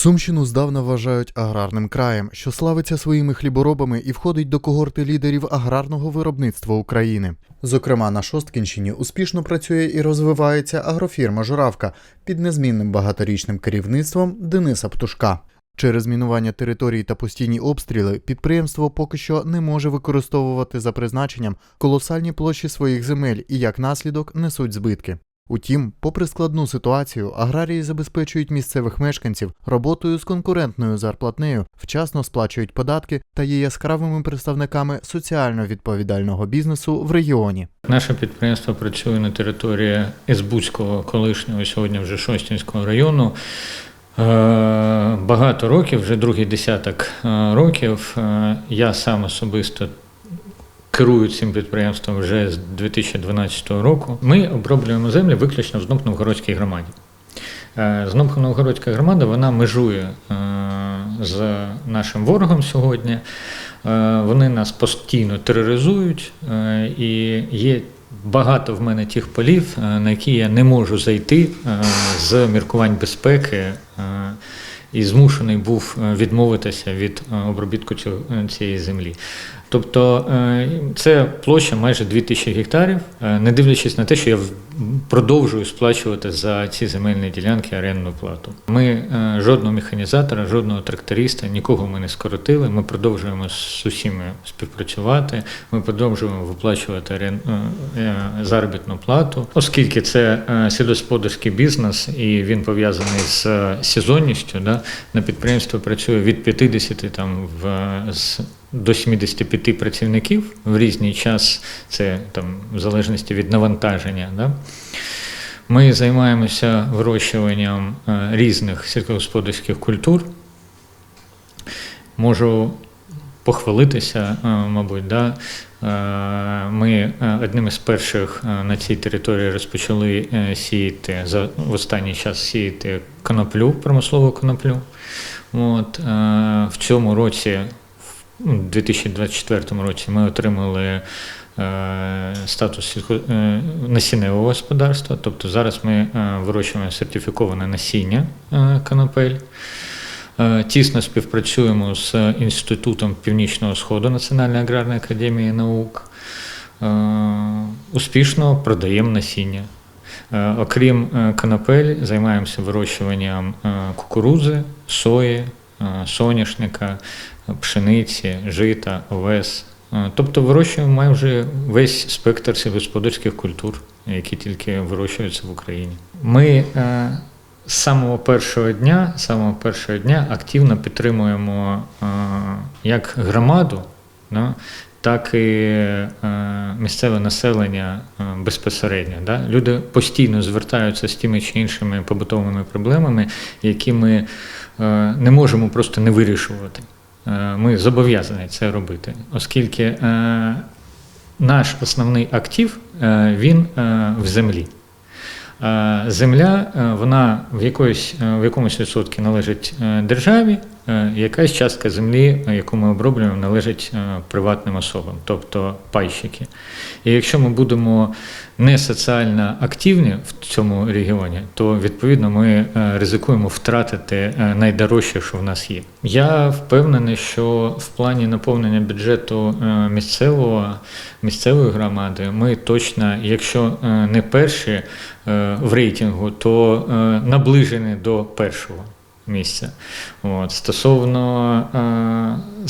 Сумщину здавна вважають аграрним краєм, що славиться своїми хліборобами і входить до когорти лідерів аграрного виробництва України. Зокрема, на Шосткінщині успішно працює і розвивається агрофірма Журавка під незмінним багаторічним керівництвом Дениса Птушка. Через мінування територій та постійні обстріли підприємство поки що не може використовувати за призначенням колосальні площі своїх земель і як наслідок несуть збитки. Утім, попри складну ситуацію, аграрії забезпечують місцевих мешканців роботою з конкурентною зарплатнею, вчасно сплачують податки та є яскравими представниками соціально відповідального бізнесу в регіоні. Наше підприємство працює на території Ізбуцького, колишнього сьогодні вже Шостінського району. Е, Багато років, вже другий десяток е, років. Е, Я сам особисто керую цим підприємством вже з 2012 року. Ми оброблюємо землі виключно в Знуп-Новгородській громаді. Е, Знуп-Новгородська громада вона межує е, з нашим ворогом сьогодні. Е, Вони нас постійно тероризують, е, і є багато в мене тих полів, е, на які я не можу зайти е, з міркувань безпеки. І змушений був е, відмовитися від е, обробітку е, цієї землі. Тобто це площа майже 2000 гектарів, не дивлячись на те, що я продовжую сплачувати за ці земельні ділянки орендну плату. Ми е, жодного механізатора, жодного тракториста, нікого ми не скоротили. Ми продовжуємо з усіми співпрацювати. Ми продовжуємо виплачувати е, е, заробітну плату, оскільки це сільськогосподарський бізнес і він пов'язаний з сезонністю. Да? На підприємстві працює від 50 там в до 75 працівників в різний час, це там в залежності від навантаження. Да? Ми займаємося вирощуванням е, різних сільськогосподарських культур. Можу похвалитися, е, мабуть, да? Е, ми одним із перших на цій території розпочали сіяти за в останній час сіяти коноплю, промислову коноплю. От, в цьому році, в 2024 році, ми отримали е, статус е, насінневого господарства. Тобто зараз ми е, вирощуємо сертифіковане насіння конопель. Е, Тісно співпрацюємо з Інститутом Північного Сходу Національної аграрної академії наук. Успішно продаємо насіння. Окрім конопель, займаємося вирощуванням кукурудзи, сої, соняшника, е, пшениці, жита, овес. Е, Тобто вирощуємо майже весь спектр сільськогосподарських культур, які тільки вирощуються в Україні. Ми е, з самого першого дня, самого першого дня активно підтримуємо як громаду, да, так і е, місцеве населення е, безпосередньо. Да. Люди постійно звертаються з тими чи іншими побутовими проблемами, які ми е, не можемо просто не вирішувати. Ми зобов'язані це робити, оскільки наш основний актив він в землі. Е, Земля е, вона в якоїсь е, в якомусь відсотку належить державі, якась частка землі, яку ми оброблюємо, належить приватним особам, тобто пайщики. І якщо ми будемо не соціально активні в цьому регіоні, то відповідно ми ризикуємо втратити найдорожче, що в нас є. Я впевнений, що в плані наповнення бюджету місцевого місцевої громади ми точно, якщо не перші в рейтингу, то е, наближені до першого місця. От. Стосовно е,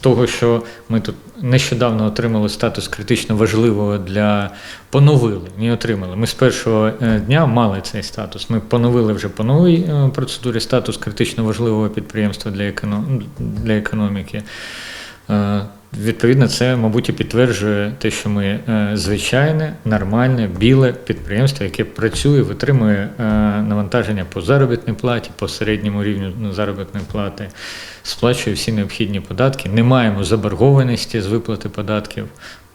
того, що ми тут нещодавно отримали статус критично важливого для поновили, не отримали. Ми з першого е, дня мали цей статус. Ми поновили вже по новій е, процедурі статус критично важливого підприємства для економіки. Е, Відповідно, це, мабуть, і підтверджує те, що ми е, звичайне, нормальне, біле підприємство, яке працює, витримує е, навантаження по заробітній платі, по середньому рівню заробітної плати, сплачує всі необхідні податки. Не маємо заборгованості з виплати податків.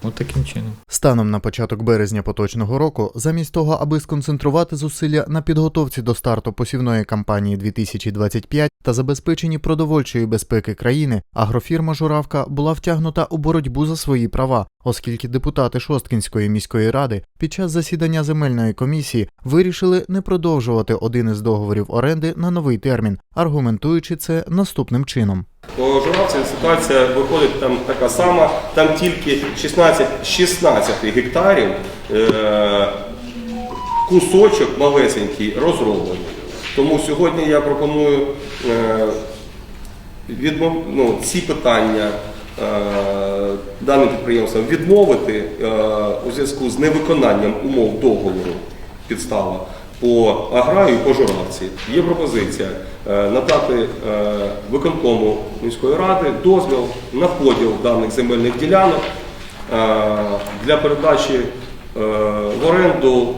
От таким чином. Станом на початок березня поточного року, замість того, аби сконцентрувати зусилля на підготовці до старту посівної кампанії 2025 та забезпеченні продовольчої безпеки країни, агрофірма Журавка була втягнута у боротьбу за свої права, оскільки депутати Шосткінської міської ради під час засідання земельної комісії вирішили не продовжувати один із договорів оренди на новий термін, аргументуючи це наступним чином. По Журавці ситуація виходить там така сама, там тільки 16, 16 гектарів е, кусочок малесенький розроблений. Тому сьогодні я пропоную е, відмов, ну, ці питання е, даним підприємствам відмовити е, у зв'язку з невиконанням умов договору підстава по аграю і по журавці. Є пропозиція е, надати е, виконкому міської ради дозвіл на поділ даних земельних ділянок е, для передачі в оренду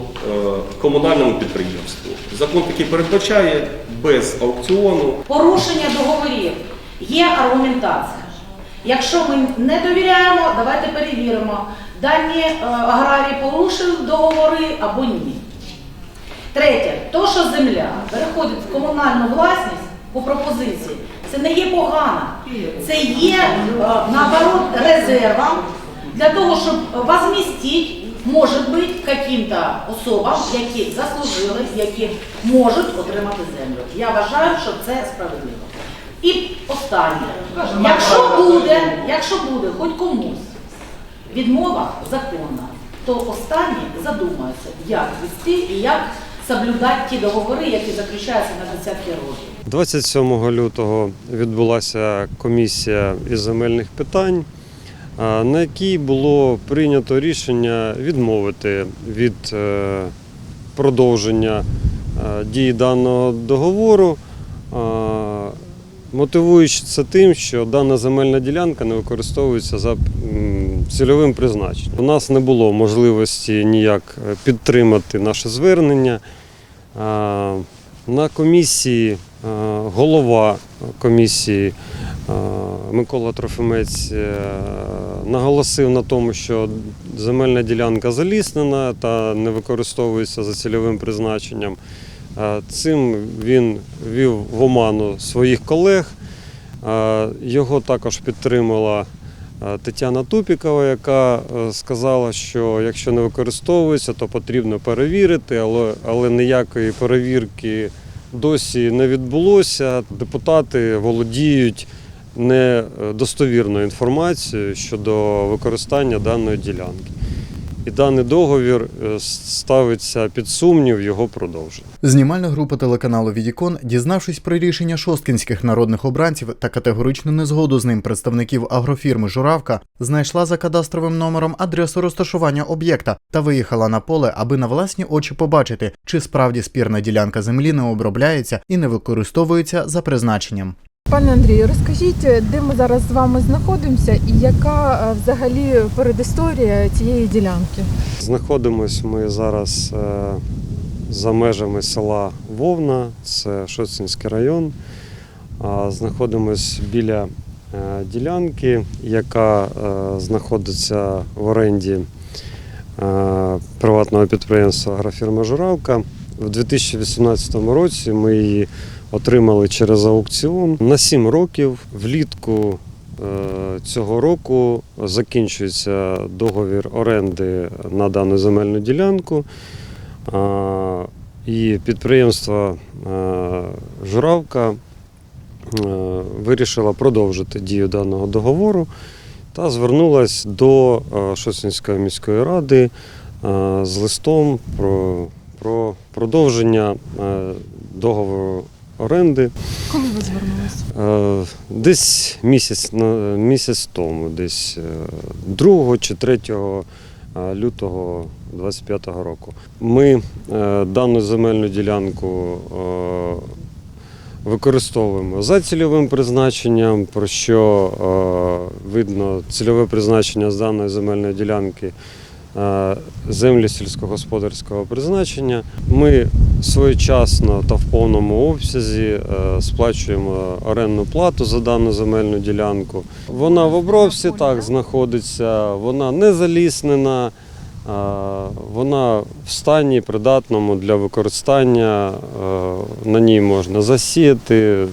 комунальному підприємству. Закон такий передбачає без аукціону порушення договорів. Є аргументація. Якщо ми не довіряємо, давайте перевіримо, дані аграрії порушили договори або ні. Третє, то, що земля переходить в комунальну власність по пропозиції, це не є погано. Це є е, наоборот резервом для того, щоб возмістити, може бути, каким-то особам, які заслужили, які можуть отримати землю. Я вважаю, що це справедливо. І останнє, якщо буде, якщо буде хоч комусь відмова законна, то останні задумаються, як вести і як соблюдати ті договори, які заключаються на десятки років. 27 лютого відбулася комісія із земельних питань, на якій було прийнято рішення відмовити від е, продовження е, дії даного договору, мотивуючи це тим, що дана земельна ділянка не використовується за цільовим призначенням. У нас не було можливості ніяк е, підтримати наше звернення. На комісії голова комісії Микола Трофимець е, наголосив на тому, що земельна ділянка заліснена та не використовується за цільовим призначенням. Цим він вів в оману своїх колег. Його також підтримала Тетяна Тупікова, яка е, сказала, що якщо не використовується, то потрібно перевірити, але, але ніякої перевірки досі не відбулося. Депутати володіють недостовірною інформацією щодо використання даної ділянки. І даний договір е, ставиться під сумнів його продовження. Знімальна група телеканалу Відікон, дізнавшись про рішення шосткінських народних обранців та категоричну незгоду з ним представників агрофірми Журавка, знайшла за кадастровим номером адресу розташування об'єкта та виїхала на поле, аби на власні очі побачити, чи справді спірна ділянка землі не обробляється і не використовується за призначенням. Пане Андрію, розкажіть, де ми зараз з вами знаходимося і яка е, взагалі передісторія цієї ділянки? Знаходимось ми зараз е, за межами села Вовна, це Шоцинський район. Знаходимось біля е, ділянки, яка знаходиться в оренді приватного підприємства Агрофірма Журавка. В 2018 році ми її отримали через аукціон на 7 років. Влітку е, цього року закінчується договір оренди на дану земельну ділянку. І підприємство е, Журавка е, вирішило продовжити дію даного договору та звернулась до Шосінської міської ради з листом про, про продовження договору оренди. Коли ви звернулися? Е, Десь місяць, місяць тому, десь е, 2 чи 3 е, лютого 2025 року. Ми е, дану земельну ділянку е, використовуємо за цільовим призначенням, про що е, видно цільове призначення з даної земельної ділянки е, землі сільськогосподарського призначення. Ми своєчасно та в повному обсязі е, сплачуємо орендну плату за дану земельну ділянку. Вона в обробці так знаходиться, вона не заліснена, е, вона в стані придатному для використання. е, На ній можна засіяти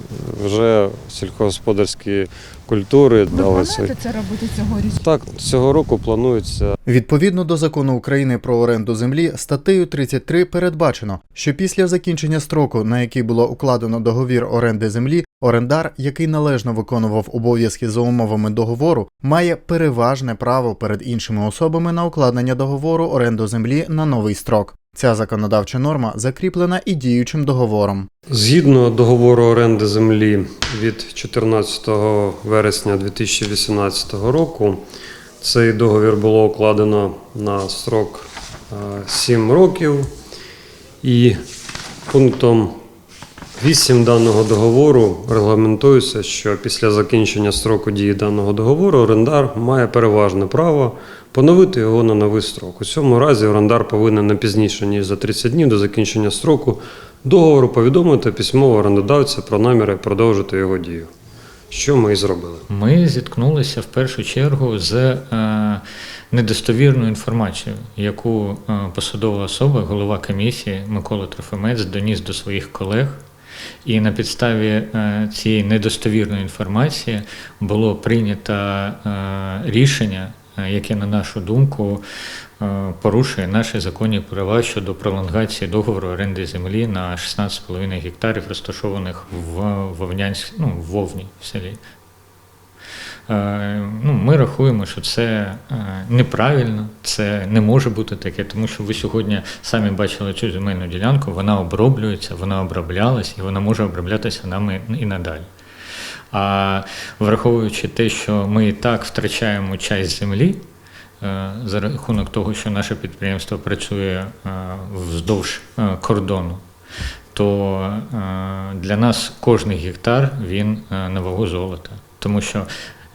вже сільськогосподарські культури. Ви дали свої. це робити цьогоріч? Так, цього року планується Відповідно до закону України про оренду землі, статтею 33 передбачено, що після закінчення строку, на який було укладено договір оренди землі, орендар, який належно виконував обов'язки за умовами договору, має переважне право перед іншими особами на укладення договору оренду землі на новий строк. Ця законодавча норма закріплена і діючим договором. Згідно договору оренди землі від 14 вересня 2018 року, цей договір було укладено на срок 7 років. І пунктом 8 даного договору регламентується, що після закінчення строку дії даного договору орендар має переважне право поновити його на новий строк. У цьому разі орендар повинен не пізніше, ніж за 30 днів до закінчення строку договору повідомити письмово орендодавця про наміри продовжити його дію. Що ми і зробили. Ми зіткнулися в першу чергу з е, недостовірною інформацією, яку е, посадова особа, голова комісії Микола Трофимець доніс до своїх колег. І на підставі е, цієї недостовірної інформації було прийнято е, рішення, яке, на нашу думку, е, порушує наші законні права щодо пролонгації договору оренди землі на 16,5 гектарів, розташованих в Вовнянськ, ну, в Вовні в селі. Е, Ну, ми рахуємо, що це е, неправильно, це не може бути таке, тому що ви сьогодні самі бачили цю земельну ділянку, вона оброблюється, вона оброблялась і вона може оброблятися нами і надалі. А враховуючи те, що ми і так втрачаємо часть землі е, за рахунок того, що наше підприємство працює е, вздовж е, кордону, то для нас кожний гектар він на вагу золота. Тому що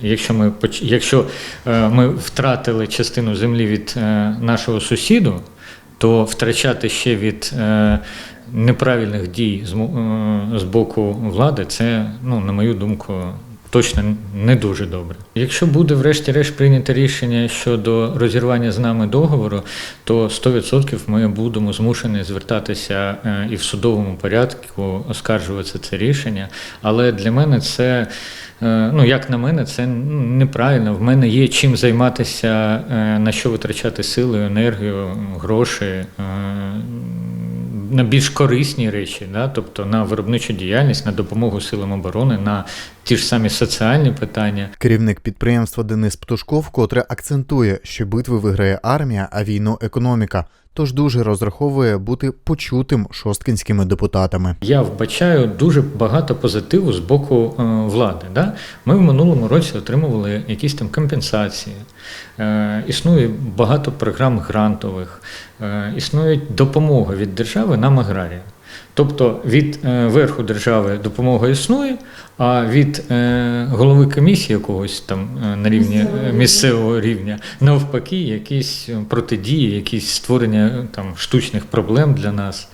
якщо ми, якщо ми втратили частину землі від нашого сусіду, то втрачати ще від неправильних дій з, е, з боку влади, це, ну, на мою думку, точно не дуже добре. Якщо буде врешті-решт прийнято рішення щодо розірвання з нами договору, то 100% ми будемо змушені звертатися е, і в судовому порядку оскаржувати це рішення. Але для мене це, е, ну як на мене, це ну, неправильно. В мене є чим займатися, на що витрачати сили, енергію, гроші. На більш корисні речі, да? тобто на виробничу діяльність, на допомогу силам оборони, на ті ж самі соціальні питання. Керівник підприємства Денис Птушков котре акцентує, що битви виграє армія, а війну економіка. Тож дуже розраховує бути почутим шосткінськими депутатами. Я вбачаю дуже багато позитиву з боку е, влади. Да? Ми в минулому році отримували якісь там компенсації. Е, існує багато програм грантових, е, існує допомога від держави нам аграріям. Тобто від е, верху держави допомога існує, а від е, голови комісії якогось там е, на рівні місцевого рівня навпаки, якісь протидії, якісь створення там штучних проблем для нас.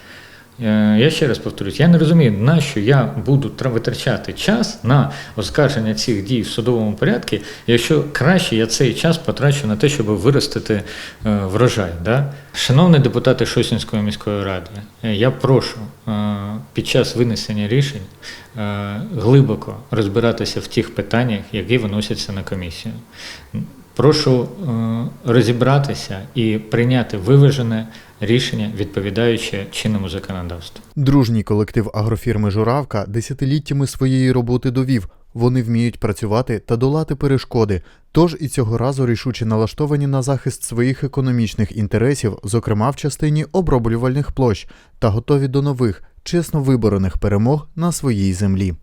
Е, Я ще раз повторюсь, я не розумію, на що я буду тра- витрачати час на оскарження цих дій в судовому порядку, якщо краще я цей час потрачу на те, щоб виростити е, врожай. Да? Шановні депутати Шосінської міської ради, е, я прошу під час винесення рішень глибоко розбиратися в тих питаннях, які виносяться на комісію. Прошу е, розібратися і прийняти виважене рішення, відповідаюче чинному законодавству. Дружній колектив агрофірми Журавка десятиліттями своєї роботи довів. Вони вміють працювати та долати перешкоди, тож і цього разу рішуче налаштовані на захист своїх економічних інтересів, зокрема в частині оброблювальних площ, та готові до нових, чесно виборених перемог на своїй землі.